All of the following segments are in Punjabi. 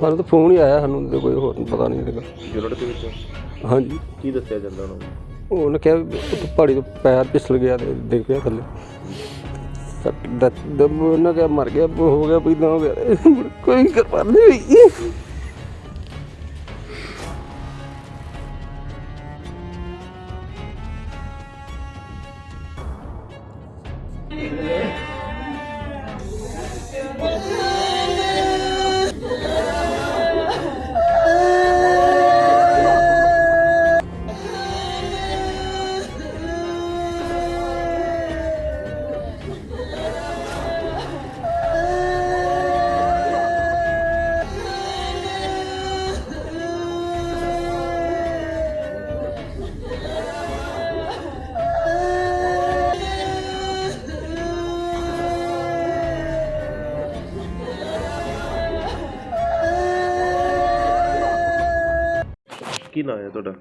ਸਾਨੂੰ ਤਾਂ ਫੋਨ ਹੀ ਆਇਆ ਸਾਨੂੰ ਤੇ ਕੋਈ ਹੋਰ ਪਤਾ ਨਹੀਂ ਲੱਗਾ ਯੂਨਿਟ ਦੇ ਵਿੱਚ? ਹਾਂਜੀ। ਕੀ ਦੱਸਿਆ ਜਾਂਦਾ ਉਹਨਾਂ? ਨੂੰ ਉਹਨੇ ਕਿਹਾ ਵੀ ਉੱਥੇ ਪਹਾੜੀ ਤੋਂ ਪੈਰ ਫਿਸਲ ਗਿਆ ਤੇ ਡਿੱਗ ਪਿਆ ਥੱਲੇ। ਸੱਟ ਦ- ਦਮ ਉਹਨਾਂ ਕਿਹਾ ਮਰ ਗਿਆ ਹੋ ਗਿਆ ਵੀ ਹੋ ਗਿਆ। ਕੋਈ ਕਿਰਪਾ ਨਹੀਂ। ਹੋਈ ਕੀ ਨਾਂ ਹੈ ਤੁਹਾਡਾ?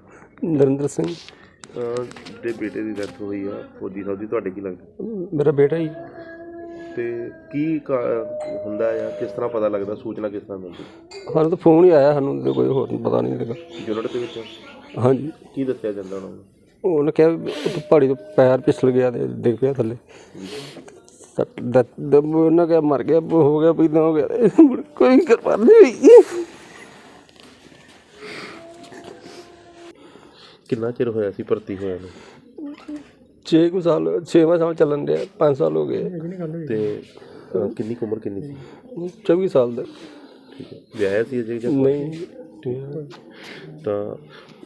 ਨਰਿੰਦਰ ਸਿੰਘ। ਅਹ ਦੇ ਬੇਟੇ ਦੀ ਡੈਥ ਹੋਈ ਆ ਫੌਜੀ ਸਾਹਿਬ ਦੀ ਤੁਹਾਡੇ ਕੀ ਲੱਗਦਾ? ਮੇਰਾ ਬੇਟਾ ਹੀ ਤੇ ਕੀ ਕਾ- ਹੁੰਦਾ ਆ ਕਿਸ ਤਰ੍ਹਾਂ ਪਤਾ ਲੱਗਦਾ ਸੂਚਨਾ ਕਿਸ ਤਰ੍ਹਾਂ ਮਿਲਦੀ? ਸਾਨੂੰ ਤਾਂ ਫੋਨ ਹੀ ਆਇਆ ਸਾਨੂੰ ਤੇ ਕੋਈ ਹੋਰ ਪਤਾ ਨਹੀਂ ਲੱਗਾ। ਯੂਨਿਟ ਦੇ ਵਿੱਚ? ਹਾਂਜੀ। ਕੀ ਦੱਸਿਆ ਜਾਂਦਾ ਉਹਨਾਂ ਨੂੰ? ਉਹਨੇ ਕਿਹਾ ਵੀ ਉੱਥੇ ਪਹਾੜੀ ਤੋਂ ਪੈਰ ਫਿਸਲ ਗਿਆ ਤੇ ਡਿੱਗ ਪਿਆ ਥੱਲੇ। ਸੱਟ ਦ- ਦਮ ਉਹਨਾਂ ਕਿਹਾ ਮਰ ਗਿਆ ਹੋ ਗਿਆ ਵੀ ਹੋ ਗਿਆ। ਮੁੜ ਕੋਈ ਕਿਰਪਾ ਨਹੀਂ ਹੋਈ ਕਿੰਨਾ ਚਿਰ ਹੋਇਆ ਸੀ ਭਰਤੀ ਹੋਇਆ ਨੂੰ? 6 ਕੁ ਸਾਲ 6ਵਾਂ ਸਾਲ ਚੱਲਣ ਡਿਆ 5 ਸਾਲ ਹੋ ਗਏ। ਤੇ ਅਹ ਕਿੰਨੀ ਕੁ ਉਮਰ ਕਿੰਨੀ ਸੀ? 24 ਸਾਲ ਦਾ। ਠੀਕ ਹੈ। ਵਿਆਹਿਆ ਸੀ ਅਜੇ ਜਾਂ ਨਹੀਂ। ਤਾਂ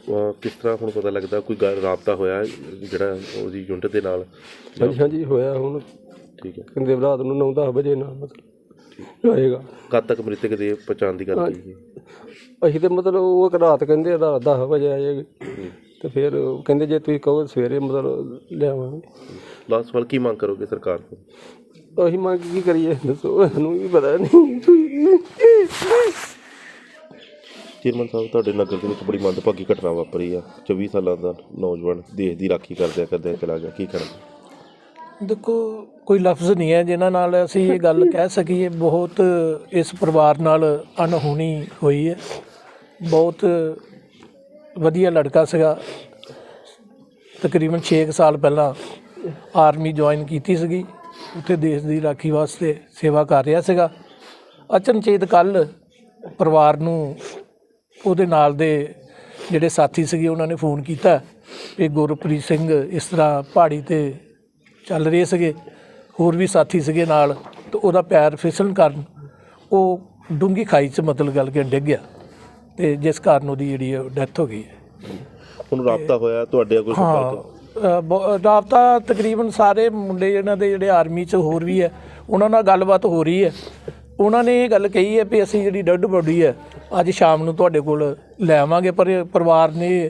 ਅਹ ਕਿਸ ਤਰ੍ਹਾਂ ਹੁਣ ਪਤਾ ਲੱਗਦਾ ਕੋਈ ਗੱਲ ਰਾਬਤਾ ਹੋਇਆ ਜਿਹੜਾ ਉਹਦੀ ਯੂਨਿਟ ਦੇ ਨਾਲ? ਹਾਂਜੀ ਹਾਂਜੀ ਹੋਇਆ ਹੁਣ। ਠੀਕ ਹੈ। ਕਹਿੰਦੇ ਰਾਤ ਨੂੰ 9-10 ਵਜੇ ਨਾਲ ਮਤਲਬ ਆਏਗਾ। ਕਦ ਤੱਕ ਮ੍ਰਿਤਕ ਦੇ ਪਛਾਣ ਦੀ ਗੱਲ ਕੀਤੀ ਅਸੀਂ ਤੇ ਮਤਲਬ ਉਹ ਇੱਕ ਰਾਤ ਕਹਿੰਦੇ ਰਾਤ 10 ਵਜੇ ਆਏਗੀ। ਤੇ ਫਿਰ ਉਹ ਕਹਿੰਦੇ ਜੇ ਤੁਸੀਂ ਕਹੋ ਸਵੇਰੇ ਮਤਲਬ ਲਿਆਵਾਂਗੇ ਲਾਸਟ ਸਵਾਲ ਕੀ ਮੰਗ ਕਰੋਗੇ ਸਰਕਾਰ ਤੋਂ? ਅਸੀਂ ਮੰਗ ਕੀ ਕਰੀਏ ਦੱਸੋ ਸਾਨੂੰ ਵੀ ਪਤਾ ਨਹੀਂ। ਚੇਅਰਮੈਨ ਸਾਹਿਬ ਤੁਹਾਡੇ ਨਗਰ ਦੇ ਵਿੱਚ ਬੜੀ ਮੰਦਭਾਗੀ ਘਟਨਾ ਵਾਪਰੀ ਆ। 24 ਸਾਲਾਂ ਦਾ ਨੌਜਵਾਨ ਦੇਸ਼ ਦੀ ਰਾਖੀ ਕਰਦਿਆਂ ਕਰਦਿਆਂ ਚਲਾ ਗਿਆ। ਕੀ ਕਰਨਾ ਦੇਖੋ ਕੋਈ ਲਫ਼ਜ਼ ਨਹੀਂ ਹੈ ਜਿਨ੍ਹਾਂ ਨਾਲ ਅਸੀਂ ਇਹ ਗੱਲ ਕਹਿ ਸਕੀਏ। ਬਹੁਤ ਇਸ ਪਰਿਵਾਰ ਨਾਲ ਅਣਹੋਣੀ ਹੋਈ ਹੈ। ਬਹੁਤ ਵਧੀਆ ਲੜਕਾ ਸੀਗਾ। ਤਕਰੀਬਨ 6 ਸਾਲ ਪਹਿਲਾਂ ਆਰਮੀ ਜੁਆਇਨ ਕੀਤੀ ਸੀਗੀ। ਉੱਥੇ ਦੇਸ਼ ਦੀ ਰਾਖੀ ਵਾਸਤੇ ਸੇਵਾ ਕਰ ਰਿਹਾ ਸੀਗਾ। ਅਚਨਚੇਤ ਕੱਲ ਪਰਿਵਾਰ ਨੂੰ ਉਹਦੇ ਨਾਲ ਦੇ ਜਿਹੜੇ ਸਾਥੀ ਸੀਗੇ, ਉਹਨਾਂ ਨੇ ਫੋਨ ਕੀਤਾ ਕਿ ਗੁਰਪ੍ਰੀਤ ਸਿੰਘ ਇਸ ਤਰ੍ਹਾਂ ਪਹਾੜੀ ਤੇ ਚੱਲ ਰਹੇ ਸੀਗੇ, ਹੋਰ ਵੀ ਸਾਥੀ ਸੀਗੇ ਨਾਲ ਤੇ ਉਹਦਾ ਪੈਰ ਫਿਸਲਣ ਕਾਰਨ ਉਹ ਡੂੰਗੀ ਖਾਈ 'ਚ ਮਤਲਬ ਗੱਲ ਕਿ ਡਿੱਗ ਗਿਆ। ਤੇ ਜਿਸ ਕਾਰਨ ਉਹਦੀ ਜਿਹੜੀ ਡੈਥ ਹੋ ਗਈ ਹੈ। ਹੁਣ ਰਾਬਤਾ ਹੋਇਆ ਤੁਹਾਡੇ ਕੋਈ ਸੰਪਰਕ ਬ- ਰਾਬਤਾ ਤਕਰੀਬਨ ਸਾਰੇ ਮੁੰਡੇ ਇਹਨਾਂ ਦੇ ਜਿਹੜੇ ਆਰਮੀ 'ਚ ਹੋਰ ਵੀ ਹੈ ਉਹਨਾਂ ਨਾਲ ਗੱਲਬਾਤ ਹੋ ਰਹੀ ਹੈ। ਉਹਨਾਂ ਨੇ ਇਹ ਗੱਲ ਕਹੀ ਹੈ ਵੀ ਅਸੀਂ ਜਿਹੜੀ ਡੈੱਡ ਬੋਡੀ ਹੈ ਅੱਜ ਸ਼ਾਮ ਨੂੰ ਤੁਹਾਡੇ ਕੋਲ ਲੈ ਆਵਾਂਗੇ ਪਰ ਇਹ ਪਰਿਵਾਰ ਨੇ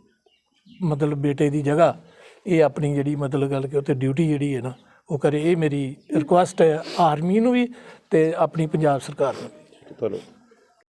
ਮਤਲਬ ਬੇਟੇ ਦੀ ਜਗ੍ਹਾ, ਇਹ ਆਪਣੀ ਜਿਹੜੀ ਮਤਲਬ ਗੱਲ ਕਿ ਉੱਥੇ ਡਿਊਟੀ ਜਿਹੜੀ ਹੈ ਨਾ, ਉਹ ਕਰੇ, ਇਹ ਮੇਰੀ ਰਿਕੁਐਸਟ ਹੈ ਆਰਮੀ ਨੂੰ ਵੀ ਤੇ ਆਪਣੀ ਪੰਜਾਬ ਸਰਕਾਰ ਨੂੰ ਵੀ। ਧੰਨਵਾਦ